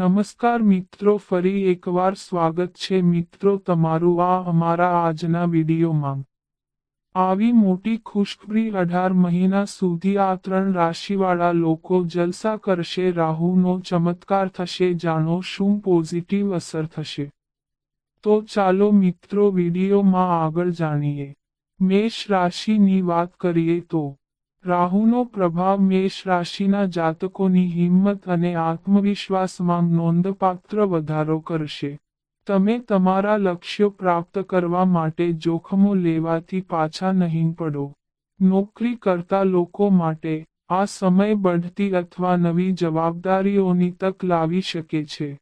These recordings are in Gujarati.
નમસ્કાર મિત્રો, ફરી એકવાર સ્વાગત છે મિત્રો તમારું આ અમારા આજના વિડીયોમાં. આવી મોટી ખુશખબરી અઢાર મહિના સુધી આ ત્રણ રાશિવાળા લોકો જલસા કરશે, રાહુનો ચમત્કાર થશે, જાણો શું પોઝિટિવ અસર થશે. તો ચાલો મિત્રો વિડીયોમાં આગળ જાણીએ. મેષ રાશિની વાત કરીએ તો રાહુનો પ્રભાવ મેષ રાશિના જાતકોની હિંમત અને આત્મવિશ્વાસમાં નોંધપાત્ર વધારો કરશે. તમે તમારા લક્ષ્યો પ્રાપ્ત કરવા માટે જોખમો લેવાથી પાછા નહીં પડો. નોકરી કરતા લોકો માટે આ સમય બઢતી અથવા નવી જવાબદારીઓની તક લાવી શકે છે.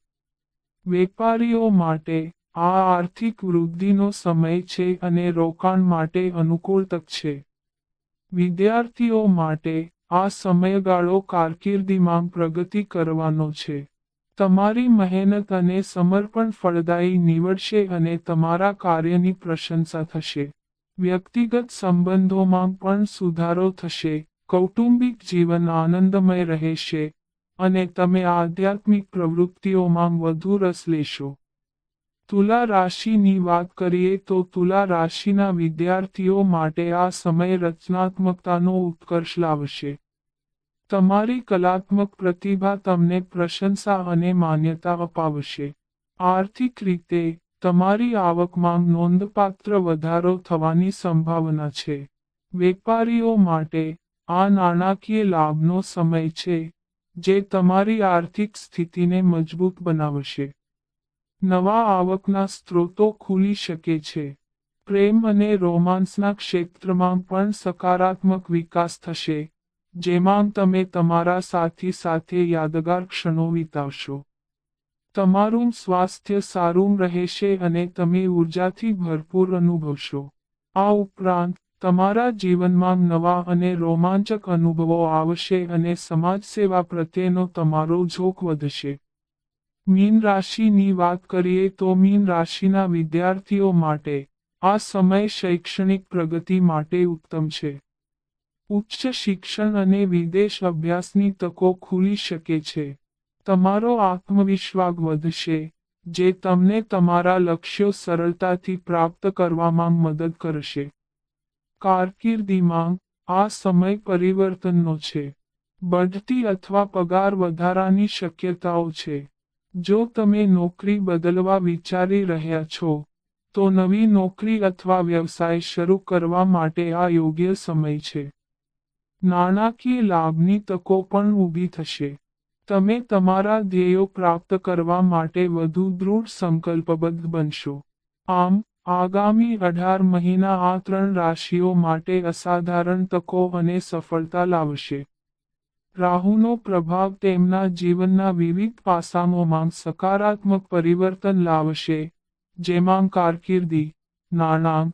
વેપારીઓ માટે આ આર્થિક વૃદ્ધિનો સમય છે અને રોકાણ માટે અનુકૂળ તક છે. વિદ્યાર્થીઓ માટે આ સમયગાળો કારકિર્દીમાં પ્રગતિ કરવાનો છે. તમારી મહેનત અને સમર્પણ ફળદાયી નીવડશે અને તમારા કાર્યની પ્રશંસા થશે. વ્યક્તિગત સંબંધોમાં પણ સુધારો થશે. કૌટુંબિક જીવન આનંદમય રહેશે અને તમે આધ્યાત્મિક પ્રવૃત્તિઓમાં વધુ રસ લેશો. તુલા રાશિની વાત કરીએ તો તુલા રાશિના વિદ્યાર્થીઓ માટે આ સમય રચનાત્મકતાનો ઉત્કર્ષ લાવશે. તમારી કલાત્મક પ્રતિભા તમને પ્રશંસા અને માન્યતા અપાવશે. આર્થિક રીતે, તમારી આવકમાં નોંધપાત્ર વધારો થવાની સંભાવના છે. વેપારીઓ માટે, આ નાણાકીય લાભનો સમય છે, જે તમારી આર્થિક સ્થિતિને મજબૂત બનાવશે. નવા આવકના સ્ત્રોતો ખુલી શકે છે. પ્રેમ અને રોમાન્સના ક્ષેત્રમાં પણ સકારાત્મક વિકાસ થશે, જેમાં તમે તમારા સાથી સાથે યાદગાર ક્ષણો વિતાવશો. તમારું સ્વાસ્થ્ય સારું રહેશે અને તમે ઉર્જાથી ભરપૂર અનુભવશો. આ ઉપરાંત, તમારા જીવનમાં નવા અને રોમાંચક અનુભવો આવશે અને સમાજ સેવા પ્રત્યેનો તમારો ઝોક વધશે. મીન રાશિની વાત કરીએ તો મીન રાશિના વિદ્યાર્થીઓ માટે આ સમય શૈક્ષણિક પ્રગતિ માટે ઉત્તમ છે. ઉચ્ચ શિક્ષણ અને વિદેશ અભ્યાસની તકો ખુલી શકે છે. તમારો આત્મવિશ્વાસ વધશે, જે તમને તમારા લક્ષ્યો સરળતાથી પ્રાપ્ત કરવામાં મદદ કરશે. કારકિર્દીમાં આ સમય પરિવર્તનનો છે. બઢતી અથવા પગાર વધારાની શક્યતાઓ છે. જો તમે નોકરી બદલવા વિચારી રહ્યા છો, તો નવી નોકરી અથવા વ્યવસાય શરૂ કરવા માટે આ યોગ્ય સમય છે. નાણાકીય લાભની તકો પણ ઊભી થશે. તમે તમારા ધ્યેયો પ્રાપ્ત કરવા માટે વધુ દૃઢ સંકલ્પબદ્ધ બનશો. આમ, આગામી અઢાર મહિના આ ત્રણ રાશિઓ માટે અસાધારણ તકો અને સફળતા લાવશે. રાહુનો પ્રભાવ તેમના જીવનના વિવિધ પાસાઓમાં સકારાત્મક પરિવર્તન લાવશે, જેમાં કારકિર્દી, નાણાં,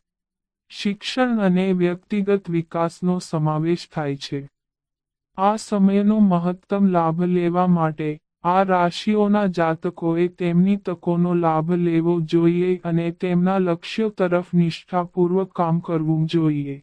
શિક્ષણ અને વ્યક્તિગત વિકાસનો સમાવેશ થાય છે. આ સમયનો મહત્તમ લાભ લેવા માટે આ રાશિઓના જાતકોએ તેમની તકોનો લાભ લેવો જોઈએ અને તેમના લક્ષ્યો તરફ નિષ્ઠાપૂર્વક કામ કરવું જોઈએ.